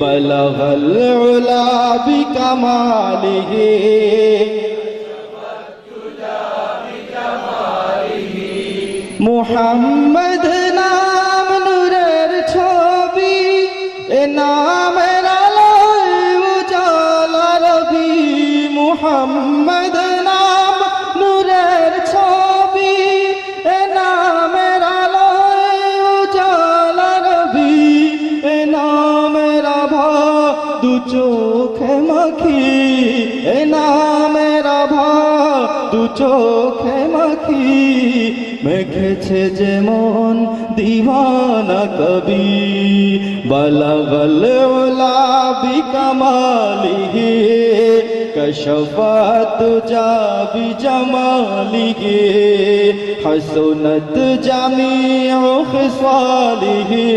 بلغ العلا بكماله. محمد মাখি এ নামের আভা দু চোখে মাখি। মেখেছে যেমন দিওয়ানা কবি, বলগল ওলা বিকমালিহি কশফাত জাবি জামালিহি হাসনাত জামিউ খিসালিহি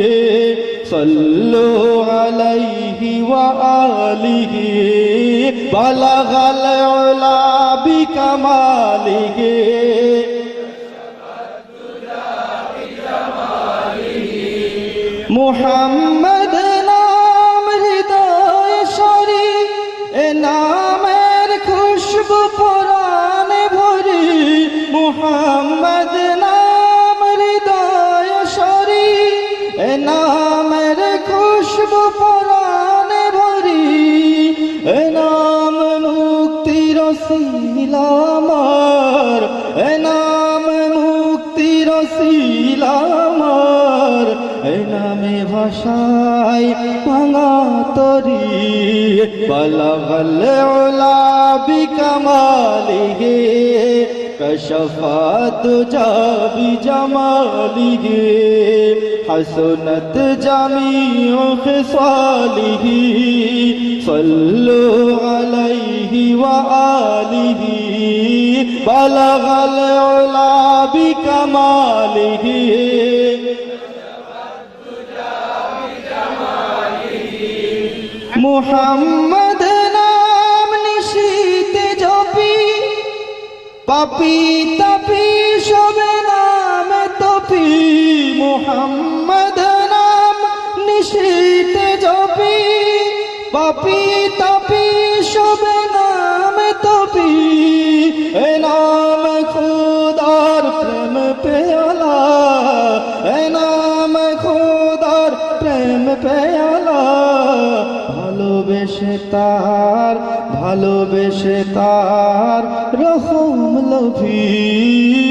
صلوا عليه وآله بلغ العلا بكماله মোহাম্মদ নাম হৃদয় সরি এ নামের খুশবু পুরাণে ভরি মোহাম্মদ নাম মুক্তির শিলামার এ নাম মুক্তির শিলামার এ নামে ভাষায় ভাঙা তরি বলগল ওলা বিকমালিহি কশফাত জাবি জামালিহি حسنت جميع خصاله صلوا عليه وآله بلغ العلا بكماله মোহাম্মদ নাম নিশীতে জপি পাপি তাপি সবে নাম তপি মোহাম্মদ নাম নিশীতে জপি পাপি পেয়ালা ভালোবেসে তার ভালোবেসে তার রহম লভি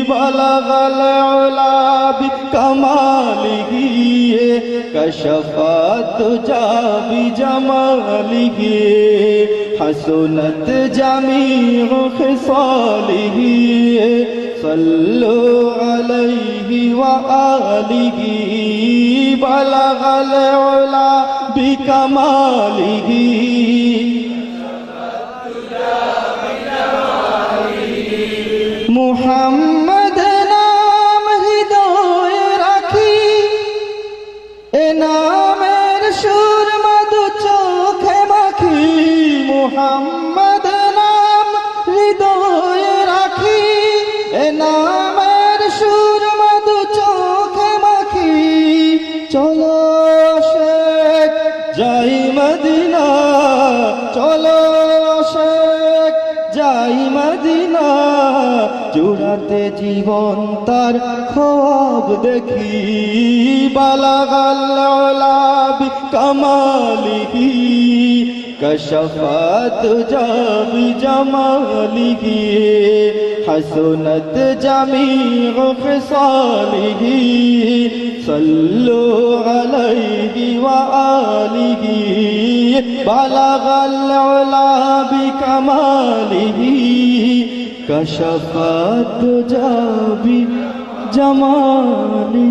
বালাগাল ওলাবি কামালি গিয়ে কশফাত জাবি জামালি গিয়ে حسنت جميع خصاله صلوا عليه وآله بلغ العلا بكماله محمد জীবন তার খোয়াব দেখি বালাগাল্লাব কামালিহি কশফাত জাবি জামালিহি حسنت جميع خصاله صلوا عليه وآله بلغ العلا بكماله কশফাত যাবি জমানি